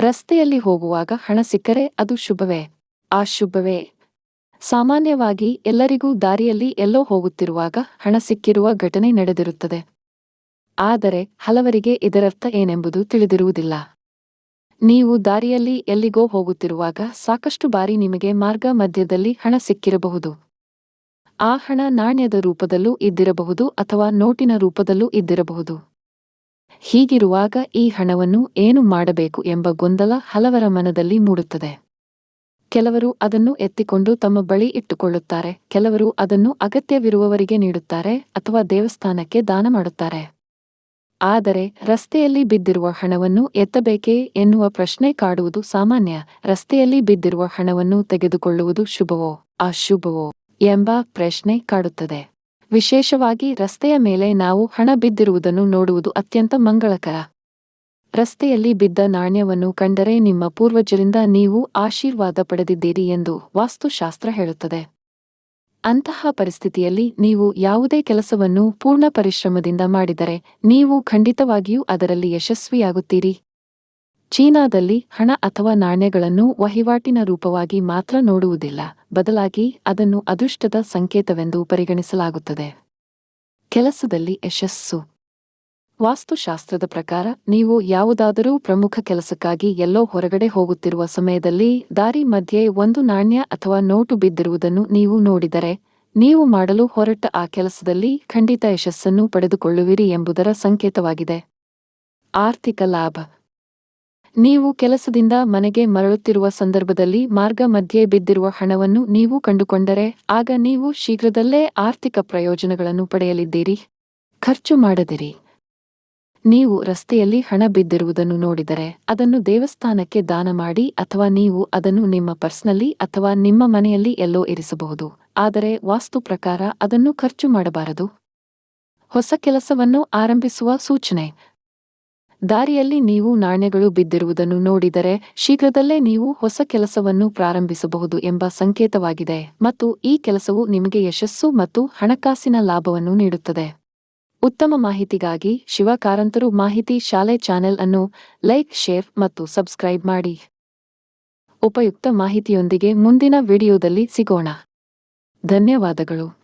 ರಸ್ತೆಯಲ್ಲಿ ಹೋಗುವಾಗ ಹಣ ಸಿಕ್ಕರೆ ಅದು ಶುಭವೇ? ಆ ಶುಭವೇ. ಸಾಮಾನ್ಯವಾಗಿ ಎಲ್ಲರಿಗೂ ದಾರಿಯಲ್ಲಿ ಎಲ್ಲೋ ಹೋಗುತ್ತಿರುವಾಗ ಹಣ ಸಿಕ್ಕಿರುವ ಘಟನೆ ನಡೆದಿರುತ್ತದೆ. ಆದರೆ ಹಲವರಿಗೆ ಇದರರ್ಥ ಏನೆಂಬುದು ತಿಳಿದಿರುವುದಿಲ್ಲ. ನೀವು ದಾರಿಯಲ್ಲಿ ಎಲ್ಲಿಗೋ ಹೋಗುತ್ತಿರುವಾಗ ಸಾಕಷ್ಟು ಬಾರಿ ನಿಮಗೆ ಮಾರ್ಗ ಮಧ್ಯದಲ್ಲಿ ಹಣ ಸಿಕ್ಕಿರಬಹುದು. ಆ ಹಣ ನಾಣ್ಯದ ರೂಪದಲ್ಲೂ ಇದ್ದಿರಬಹುದು ಅಥವಾ ನೋಟಿನ ರೂಪದಲ್ಲೂ ಇದ್ದಿರಬಹುದು. ಹೀಗಿರುವಾಗ ಈ ಹಣವನ್ನು ಏನು ಮಾಡಬೇಕು ಎಂಬ ಗೊಂದಲ ಹಲವರ ಮನದಲ್ಲಿ ಮೂಡುತ್ತದೆ. ಕೆಲವರು ಅದನ್ನು ಎತ್ತಿಕೊಂಡು ತಮ್ಮ ಬಳಿ ಇಟ್ಟುಕೊಳ್ಳುತ್ತಾರೆ, ಕೆಲವರು ಅದನ್ನು ಅಗತ್ಯವಿರುವವರಿಗೆ ನೀಡುತ್ತಾರೆ ಅಥವಾ ದೇವಸ್ಥಾನಕ್ಕೆ ದಾನ ಮಾಡುತ್ತಾರೆ. ಆದರೆ ರಸ್ತೆಯಲ್ಲಿ ಬಿದ್ದಿರುವ ಹಣವನ್ನು ಎತ್ತಬೇಕೇ ಎನ್ನುವ ಪ್ರಶ್ನೆ ಕಾಡುವುದು ಸಾಮಾನ್ಯ, ರಸ್ತೆಯಲ್ಲಿ ಬಿದ್ದಿರುವ ಹಣವನ್ನು ತೆಗೆದುಕೊಳ್ಳುವುದು ಶುಭವೋ, ಅಶುಭವೋ ಎಂಬ ಪ್ರಶ್ನೆ ಕಾಡುತ್ತದೆ. ವಿಶೇಷವಾಗಿ ರಸ್ತೆಯ ಮೇಲೆ ನಾವು ಹಣ ಬಿದ್ದಿರುವುದನ್ನು ನೋಡುವುದು ಅತ್ಯಂತ ಮಂಗಳಕರ. ರಸ್ತೆಯಲ್ಲಿ ಬಿದ್ದ ನಾಣ್ಯವನ್ನು ಕಂಡರೆ ನಿಮ್ಮ ಪೂರ್ವಜರಿಂದ ನೀವು ಆಶೀರ್ವಾದ ಪಡೆದಿದ್ದೀರಿ ಎಂದು ವಾಸ್ತುಶಾಸ್ತ್ರ ಹೇಳುತ್ತದೆ. ಅಂತಹ ಪರಿಸ್ಥಿತಿಯಲ್ಲಿ ನೀವು ಯಾವುದೇ ಕೆಲಸವನ್ನು ಪೂರ್ಣ ಪರಿಶ್ರಮದಿಂದ ಮಾಡಿದರೆ ನೀವು ಖಂಡಿತವಾಗಿಯೂ ಅದರಲ್ಲಿ ಯಶಸ್ವಿಯಾಗುತ್ತೀರಿ. ಚೀನಾದಲ್ಲಿ ಹಣ ಅಥವಾ ನಾಣ್ಯಗಳನ್ನು ವಹಿವಾಟಿನ ರೂಪವಾಗಿ ಮಾತ್ರ ನೋಡುವುದಿಲ್ಲ, ಬದಲಾಗಿ ಅದನ್ನು ಅದೃಷ್ಟದ ಸಂಕೇತವೆಂದು ಪರಿಗಣಿಸಲಾಗುತ್ತದೆ. ಕೆಲಸದಲ್ಲಿ ಯಶಸ್ಸು. ವಾಸ್ತುಶಾಸ್ತ್ರದ ಪ್ರಕಾರ, ನೀವು ಯಾವುದಾದರೂ ಪ್ರಮುಖ ಕೆಲಸಕ್ಕಾಗಿ ಎಲ್ಲೋ ಹೊರಗಡೆ ಹೋಗುತ್ತಿರುವ ಸಮಯದಲ್ಲಿ ದಾರಿ ಮಧ್ಯೆ ಒಂದು ನಾಣ್ಯ ಅಥವಾ ನೋಟು ಬಿದ್ದಿರುವುದನ್ನು ನೀವು ನೋಡಿದರೆ, ನೀವು ಮಾಡಲು ಹೊರಟ ಆ ಕೆಲಸದಲ್ಲಿ ಖಂಡಿತ ಯಶಸ್ಸನ್ನು ಪಡೆದುಕೊಳ್ಳುವಿರಿ ಎಂಬುದರ ಸಂಕೇತವಾಗಿದೆ. ಆರ್ಥಿಕ ಲಾಭ. ನೀವು ಕೆಲಸದಿಂದ ಮನೆಗೆ ಮರಳುತ್ತಿರುವ ಸಂದರ್ಭದಲ್ಲಿ ಮಾರ್ಗ ಮಧ್ಯೆ ಬಿದ್ದಿರುವ ಹಣವನ್ನು ನೀವು ಕಂಡುಕೊಂಡರೆ, ಆಗ ನೀವು ಶೀಘ್ರದಲ್ಲೇ ಆರ್ಥಿಕ ಪ್ರಯೋಜನಗಳನ್ನು ಪಡೆಯಲಿದ್ದೀರಿ. ಖರ್ಚು ಮಾಡದಿರಿ. ನೀವು ರಸ್ತೆಯಲ್ಲಿ ಹಣ ಬಿದ್ದಿರುವುದನ್ನು ನೋಡಿದರೆ, ಅದನ್ನು ದೇವಸ್ಥಾನಕ್ಕೆ ದಾನ ಮಾಡಿ ಅಥವಾ ನೀವು ಅದನ್ನು ನಿಮ್ಮ ಪರ್ಸ್ನಲ್ಲಿ ಅಥವಾ ನಿಮ್ಮ ಮನೆಯಲ್ಲಿ ಎಲ್ಲೋ ಇರಿಸಬಹುದು. ಆದರೆ ವಾಸ್ತು ಪ್ರಕಾರ ಅದನ್ನು ಖರ್ಚು ಮಾಡಬಾರದು. ಹೊಸ ಕೆಲಸವನ್ನು ಆರಂಭಿಸುವ ಸೂಚನೆ. ದಾರಿಯಲ್ಲಿ ನೀವು ನಾಣ್ಯಗಳು ಬಿದ್ದಿರುವುದನ್ನು ನೋಡಿದರೆ ಶೀಘ್ರದಲ್ಲೇ ನೀವು ಹೊಸ ಕೆಲಸವನ್ನು ಪ್ರಾರಂಭಿಸಬಹುದು ಎಂಬ ಸಂಕೇತವಾಗಿದೆ ಮತ್ತು ಈ ಕೆಲಸವು ನಿಮಗೆ ಯಶಸ್ಸು ಮತ್ತು ಹಣಕಾಸಿನ ಲಾಭವನ್ನು ನೀಡುತ್ತದೆ. ಉತ್ತಮ ಮಾಹಿತಿಗಾಗಿ ಶಿವ ಕಾರಂತರು ಮಾಹಿತಿ ಶಾಲೆ ಚಾನೆಲ್ ಅನ್ನು ಲೈಕ್, ಶೇರ್ ಮತ್ತು ಸಬ್ಸ್ಕ್ರೈಬ್ ಮಾಡಿ. ಉಪಯುಕ್ತ ಮಾಹಿತಿಯೊಂದಿಗೆ ಮುಂದಿನ ವಿಡಿಯೋದಲ್ಲಿ ಸಿಗೋಣ. ಧನ್ಯವಾದಗಳು.